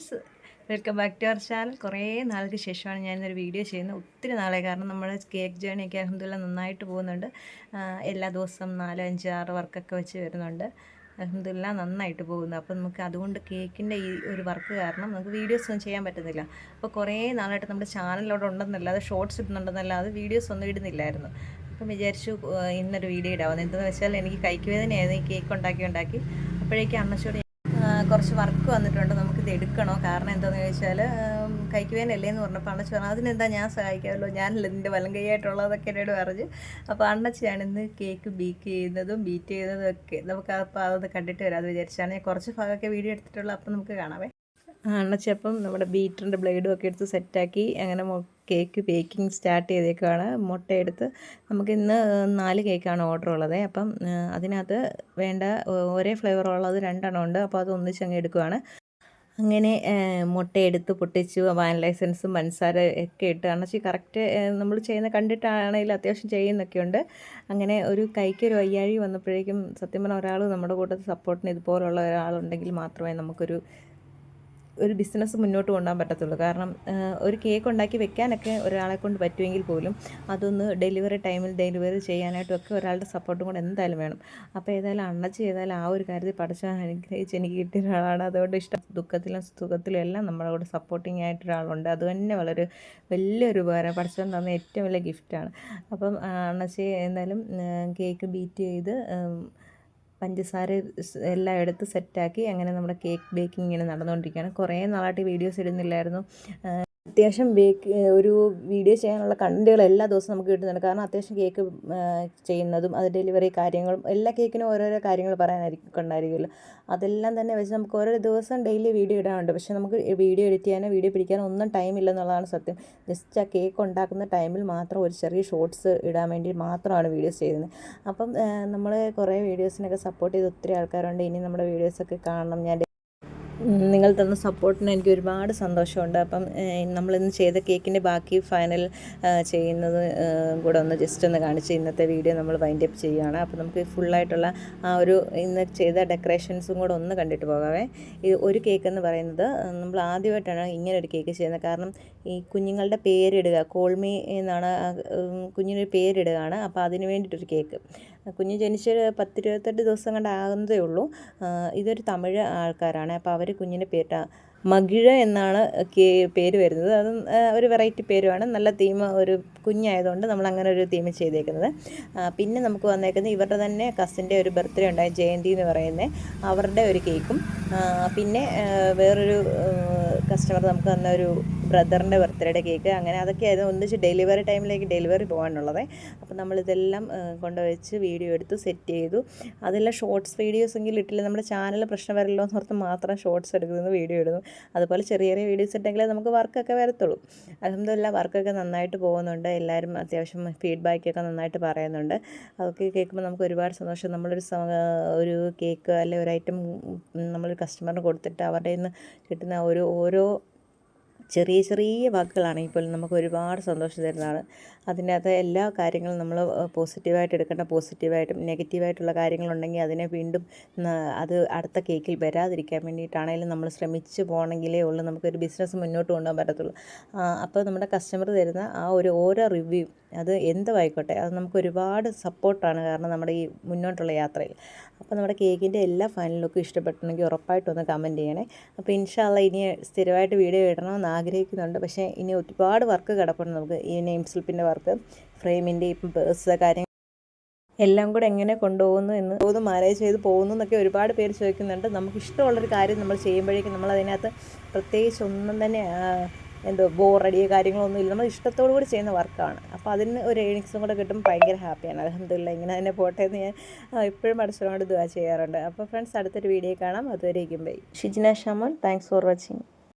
Friends welcome back to our channel കുറേ നാൾക്ക് ശേഷമാണ് ഞാൻ ഇന്നൊരു വീഡിയോ ചെയ്യുന്നത്. ഒത്തിരി നാളെ കാരണം നമ്മുടെ കേക്ക് ജേണിയൊക്കെ അലഹമില്ല നന്നായിട്ട് പോകുന്നുണ്ട്. എല്ലാ ദിവസവും നാല് അഞ്ച് ആറ് വർക്കൊക്കെ വെച്ച് വരുന്നുണ്ട്. അലഹമില്ല നന്നായിട്ട് പോകുന്നു. അപ്പോൾ നമുക്ക് അതുകൊണ്ട് കേക്കിന്റെ ഈ ഒരു വർക്ക് കാരണം നമുക്ക് വീഡിയോസ് ഒന്നും ചെയ്യാൻ പറ്റുന്നില്ല. അപ്പോൾ കുറേ നാളായിട്ട് നമ്മുടെ ചാനലിലൂടെ ഉണ്ടെന്നല്ലാതെ ഷോർട്സ് ഇടുന്നുണ്ടെന്നല്ലാതെ വീഡിയോസ് ഒന്നും ഇടുന്നില്ലായിരുന്നു. അപ്പം വിചാരിച്ചു ഇന്നൊരു വീഡിയോ ഇടാവുന്നത് എന്തെന്ന് വെച്ചാൽ എനിക്ക് കൈക്ക് വേദനയായിരുന്നു ഈ കേക്ക് ഉണ്ടാക്കി ഉണ്ടാക്കി. അപ്പോഴേക്കും അമ്മച്ചോട് കുറച്ച് വർക്ക് വന്നിട്ടുണ്ട് നമുക്കിത് എടുക്കണോ? കാരണം എന്താണെന്ന് ചോദിച്ചാൽ കൈക്ക് വേനല്ലേ എന്ന് പറഞ്ഞപ്പോൾ അണ്ണച്ചി പറഞ്ഞു അതിനെന്താ ഞാൻ സഹായിക്കാമല്ലോ? ഞാനല്ല ഇതിന്റെ വലം കൈയായിട്ടുള്ളതൊക്കെ എന്നോട് പറഞ്ഞ്. അപ്പോൾ അണ്ണച്ചിയാണ് ഇന്ന് കേക്ക് ബീക്ക് ചെയ്യുന്നതും ബീറ്റ് ചെയ്യുന്നതും ഒക്കെ നമുക്ക് അപ്പോൾ അതൊന്ന് കണ്ടിട്ട് വരാമെന്ന് വിചാരിച്ചാണ്. ഞാൻ കുറച്ച് ഭാഗമൊക്കെ വീഡിയോ എടുത്തിട്ടുള്ളൂ അപ്പം നമുക്ക് കാണാവേ. അപ്പം നമ്മുടെ ബീറ്ററിന്റെ ബ്ലേഡും ഒക്കെ എടുത്ത് സെറ്റാക്കി അങ്ങനെ കേക്ക് ബേക്കിംഗ് സ്റ്റാർട്ട് ചെയ്തേക്കാണ് മുട്ടയെടുത്ത് നമുക്കിന്ന് നാല് കേക്കാണ് ഓർഡർ ഉള്ളത്. അപ്പം അതിനകത്ത് വേണ്ട ഒരേ ഫ്ലേവർ ഉള്ളത് രണ്ടെണ്ണം ഉണ്ട്. അപ്പോൾ അത് ഒന്നിച്ചങ്ങ് എടുക്കുവാണ്. അങ്ങനെ മുട്ടയെടുത്ത് പൊട്ടിച്ചു. വാനില എസൻസും പഞ്ചസാര ഒക്കെ ഇട്ട് അണച്ചി കറക്റ്റ് നമ്മൾ ചെയ്യുന്ന കണ്ടിട്ടാണെങ്കിൽ അത്യാവശ്യം ചെയ്യുന്നൊക്കെ ഉണ്ട്. അങ്ങനെ ഒരു കൈക്ക് ഒരു വയ്യാഴി വന്നപ്പോഴേക്കും സത്യം പറഞ്ഞാൽ ഒരാൾ നമ്മുടെ കൂട്ടത്തിൽ സപ്പോർട്ടിന് ഇതുപോലുള്ള ഒരാളുണ്ടെങ്കിൽ മാത്രമേ നമുക്കൊരു ഒരു ബിസിനസ് മുന്നോട്ട് കൊണ്ടുപോകാൻ പറ്റത്തുള്ളൂ. കാരണം ഒരു കേക്ക് ഉണ്ടാക്കി വെക്കാനൊക്കെ ഒരാളെ കൊണ്ട് പറ്റുമെങ്കിൽ പോലും അതൊന്ന് ഡെലിവറി ടൈമിൽ ഡെലിവറി ചെയ്യാനായിട്ടും ഒക്കെ ഒരാളുടെ സപ്പോർട്ടും കൂടെ എന്തായാലും വേണം. അപ്പോൾ ഏതായാലും അണ്ണച്ചി ഏതായാലും ആ ഒരു കാര്യത്തിൽ പഠിച്ചാൽ അനുഗ്രഹിച്ച് എനിക്ക് കിട്ടിയ ഒരാളാണ്. അതുകൊണ്ട് ഇഷ്ടം. ദുഃഖത്തിലും സുഖത്തിലും എല്ലാം നമ്മുടെ കൂടെ സപ്പോർട്ടിങ് ആയിട്ട് ഒരാളുണ്ട്. അത് തന്നെ വളരെ വലിയൊരു ഉപകാരം. പഠിച്ചു തന്ന ഏറ്റവും വലിയ ഗിഫ്റ്റാണ് അപ്പം അണ്ണച്ചി എന്തായാലും കേക്ക് ബീറ്റ് ചെയ്ത് പഞ്ചസാര എല്ലാം എടുത്ത് സെറ്റാക്കി അങ്ങനെ നമ്മുടെ കേക്ക് ബേക്കിംഗ് ഇങ്ങനെ നടന്നുകൊണ്ടിരിക്കുകയാണ്. കുറേ നാളായിട്ട് വീഡിയോസ് ഇടുന്നില്ലായിരുന്നു. അത്യാവശ്യം ബേക്ക് ഒരു വീഡിയോ ചെയ്യാനുള്ള കണ്ടന്റുകൾ എല്ലാ ദിവസവും നമുക്ക് കിട്ടുന്നുണ്ട്. കാരണം അത്യാവശ്യം കേക്ക് ചെയ്യുന്നതും അത് ഡെലിവറി കാര്യങ്ങളും എല്ലാ കേക്കിനും ഓരോരോ കാര്യങ്ങൾ പറയാനായിരിക്കും ഉണ്ടായിരിക്കുമല്ലോ അതെല്ലാം തന്നെ വെച്ച് നമുക്ക് ഓരോ ദിവസം ഡെയിലി വീഡിയോ ഇടാനുണ്ട്. പക്ഷേ നമുക്ക് വീഡിയോ എഡിറ്റ് ചെയ്യാനോ വീഡിയോ പിടിക്കാനോ ഒന്നും ടൈം ഇല്ലെന്നുള്ളതാണ് സത്യം. ജസ്റ്റ് ആ കേക്ക് ഉണ്ടാക്കുന്ന ടൈമിൽ മാത്രം ഒരു ചെറിയ ഷോർട്സ് ഇടാൻ വേണ്ടി മാത്രമാണ് വീഡിയോസ് ചെയ്യുന്നത്. അപ്പം നമ്മൾ കുറേ വീഡിയോസിനൊക്കെ സപ്പോർട്ട് ചെയ്ത് ഒത്തിരി ആൾക്കാരുണ്ട്. ഇനി നമ്മുടെ വീഡിയോസൊക്കെ കാണണം. ഞാൻ നിങ്ങൾ തന്ന സപ്പോർട്ടിന് എനിക്ക് ഒരുപാട് സന്തോഷമുണ്ട്. അപ്പം നമ്മളിന്ന് ചെയ്ത കേക്കിന്റെ ബാക്കി ഫൈനൽ ചെയ്യുന്നത് കൂടെ ഒന്ന് ജസ്റ്റ് ഒന്ന് കാണിച്ച് ഇന്നത്തെ വീഡിയോ നമ്മൾ വൈൻഡ് അപ്പ് ചെയ്യുകയാണ് അപ്പോൾ നമുക്ക് ഫുള്ളായിട്ടുള്ള ആ ഒരു ഇന്ന് ചെയ്ത ഡെക്കറേഷൻസും കൂടെ ഒന്ന് കണ്ടിട്ട് പോകാവേ. ഇത് ഒരു കേക്ക് എന്ന് പറയുന്നത് നമ്മൾ ആദ്യമായിട്ടാണ് ഇങ്ങനെ ഒരു കേക്ക് ചെയ്യുന്നത്. കാരണം ഈ കുഞ്ഞുങ്ങളുടെ പേരിടുക കോൾമി എന്നാണ് കുഞ്ഞിനൊരു പേരിടുകയാണ്. അപ്പോൾ അതിന് വേണ്ടിയിട്ടൊരു കേക്ക് കുഞ്ഞ് ജനിച്ച് പത്തിരുപത്തെട്ട് ദിവസം കണ്ട് ഉള്ളൂ. ഇതൊരു തമിഴ് ആൾക്കാരാണ്. അപ്പോൾ അവർ കുഞ്ഞിന്റെ പേര് മകിഴ എന്നാണ് പേര് വരുന്നത്. അതും ഒരു വെറൈറ്റി പേരുമാണ്. നല്ല തീം ഒരു കുഞ്ഞായതുകൊണ്ട് നമ്മൾ അങ്ങനെ ഒരു തീം ചെയ്തേക്കുന്നത്. പിന്നെ നമുക്ക് വന്നേക്കുന്നത് ഇവരുടെ തന്നെ കസിന്റെ ഒരു ബർത്ത്ഡേ ഉണ്ടായ ജയന്തി എന്ന് പറയുന്നത് അവരുടെ ഒരു കേക്കും പിന്നെ വേറൊരു കസ്റ്റമർ നമുക്ക് തന്ന ഒരു ബ്രദറിന്റെ ബർത്ത്ഡേയുടെ കേക്ക്. അങ്ങനെ അതൊക്കെയായിരുന്നു ഒന്നിച്ച് ഡെലിവറി ടൈമിലേക്ക് ഡെലിവറി പോകാനുള്ളത്. അപ്പോൾ നമ്മളിതെല്ലാം കൊണ്ടുവച്ച് വീഡിയോ എടുത്ത് സെറ്റ് ചെയ്തു. അതെല്ലാം ഷോർട്സ് വീഡിയോസ് എങ്കിലും ഇട്ടില്ല. നമ്മുടെ ചാനൽ പ്രശ്നം വരല്ലോ എന്ന് ഓർത്ത് മാത്രം ഷോർട്സ് എടുക്കുന്നു വീഡിയോ ഇടുന്നു. അതുപോലെ ചെറിയ ചെറിയ വീഡിയോസ് ഇട്ടെങ്കിലേ നമുക്ക് വർക്കൊക്കെ വരത്തുള്ളൂ. അലഹമില്ല വർക്കൊക്കെ നന്നായിട്ട് പോകുന്നുണ്ട്. എല്ലാവരും അത്യാവശ്യം ഫീഡ്ബാക്കൊക്കെ നന്നായിട്ട് പറയുന്നുണ്ട്. അതൊക്കെ കേൾക്കുമ്പോൾ നമുക്ക് ഒരുപാട് സന്തോഷം. നമ്മളൊരു ഒരു കേക്ക് അല്ലെങ്കിൽ ഒരു ഐറ്റം നമ്മളൊരു കസ്റ്റമറിന് കൊടുത്തിട്ട് അവരുടെ നിന്ന് കിട്ടുന്ന ഒരു ഓരോ ചെറിയ ചെറിയ വാക്കുകളാണെങ്കിൽ പോലും നമുക്ക് ഒരുപാട് സന്തോഷം തരുന്നതാണ്. അതിനകത്ത് എല്ലാ കാര്യങ്ങളും നമ്മൾ പോസിറ്റീവായിട്ട് എടുക്കേണ്ട പോസിറ്റീവായിട്ടും നെഗറ്റീവായിട്ടുള്ള കാര്യങ്ങളുണ്ടെങ്കിൽ അതിനെ വീണ്ടും അത് അടുത്ത കേക്കിൽ വരാതിരിക്കാൻ വേണ്ടിയിട്ടാണെങ്കിലും നമ്മൾ ശ്രമിച്ച് പോകണമെങ്കിലേ ഉള്ളൂ. നമുക്കൊരു ബിസിനസ് മുന്നോട്ട് കൊണ്ടുപോകാൻ പറ്റത്തുള്ളൂ. അപ്പോൾ നമ്മുടെ കസ്റ്റമർ തരുന്ന ആ ഒരു ഓരോ റിവ്യൂ അത് എന്തുമായിക്കോട്ടെ അത് നമുക്ക് ഒരുപാട് സപ്പോർട്ടാണ് കാരണം നമ്മുടെ ഈ മുന്നോട്ടുള്ള യാത്രയിൽ. അപ്പോൾ നമ്മുടെ കേക്കിന്റെ എല്ലാ ഫൈനൽ ലുക്കും ഇഷ്ടപ്പെട്ടുണ്ടെങ്കിൽ ഉറപ്പായിട്ടൊന്ന് കമന്റ് ചെയ്യണേ. അപ്പോൾ ഇൻഷാല്ല ഇനി സ്ഥിരമായിട്ട് വീഡിയോ ഇടണമെന്ന് ആഗ്രഹിക്കുന്നുണ്ട്. പക്ഷേ ഇനി ഒരുപാട് വർക്ക് കിടപ്പുണ്ട് നമുക്ക്. ഈ നെയിം സ്ലിപ്പിന്റെ വർക്ക് ഫ്രെയിമിന്റെ ഇപ്പം പേഴ്സ് കാര്യം എല്ലാം കൂടെ എങ്ങനെ കൊണ്ടുപോകുന്നു എന്ന് പോകുന്നു മാനേജ് ചെയ്ത് പോകുന്നു എന്നൊക്കെ ഒരുപാട് പേര് ചോദിക്കുന്നുണ്ട്. നമുക്ക് ഇഷ്ടമുള്ളൊരു കാര്യം നമ്മൾ ചെയ്യുമ്പോഴേക്കും നമ്മൾ അതിനകത്ത് പ്രത്യേകിച്ച് ഒന്നും തന്നെ എന്തോ ബോറടിയോ കാര്യങ്ങളൊന്നും ഇല്ല. നമ്മൾ ഇഷ്ടത്തോടു കൂടി ചെയ്യുന്ന വർക്കാണ് അപ്പോൾ അതിന് ഒരു ഏണിങ്സും കൂടെ കിട്ടുമ്പോൾ ഭയങ്കര ഹാപ്പിയാണ് അലഹമില്ല ഇങ്ങനെ തന്നെ പോട്ടെ എന്ന് ഞാൻ എപ്പോഴും പഠിച്ചതുകൊണ്ട് ദുവാ ചെയ്യാറുണ്ട്. അപ്പോൾ ഫ്രണ്ട്സ് അടുത്തൊരു വീഡിയോ കാണാം. അതുവരെ bye Shijina Shamon thanks for watching